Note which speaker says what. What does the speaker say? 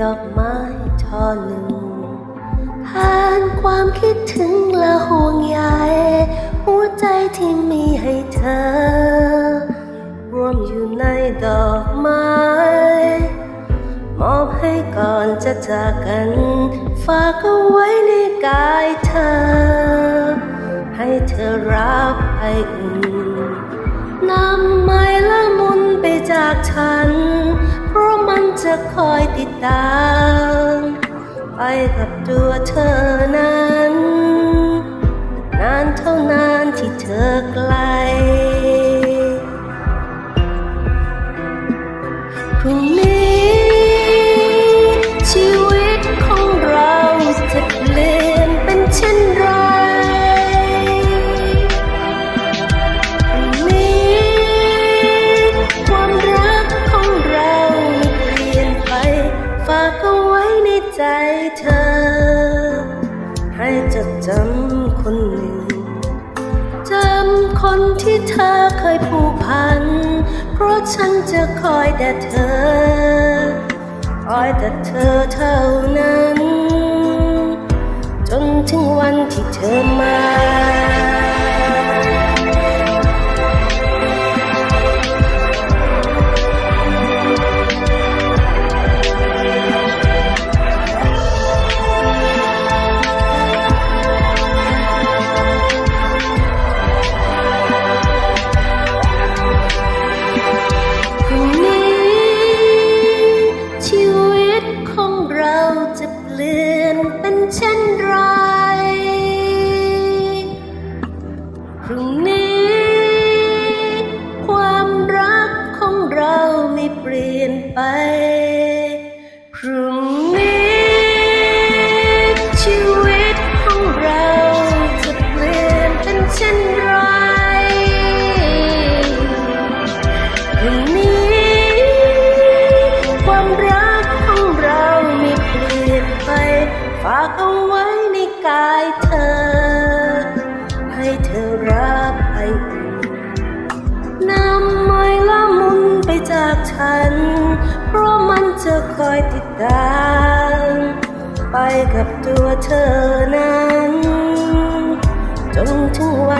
Speaker 1: ดอกไม้ช่อหนึ่งทานความคิดถึงและห่วงใยหัวใจที่มีให้เธอ รวมอยู่ในดอกไม้ มอบให้ก่อนจะจากกัน ฝากเอาไว้ในกายเธอ ให้เธอรับให้อุ่นนำไม้ละมุนไปจากฉัน จะคอยติดตาม ไปกับตัวเธอนั้น นานเท่านานที่เธอไกล ใจเธอ ให้จดจำคนหนึ่ง จำคนที่เธอเคยผูกพัน เพราะฉันจะคอยแต่เธอ คอยแต่เธอเท่านั้น จนถึงวันที่เธอมา ฝากเอาไว้ในกายเธอ ให้เธอรับไออุ่นนำไม้ละมุนไปจากฉัน เพราะมันจะคอยติดตาม ไปกับตัวเธอนั้น จนถึงวัน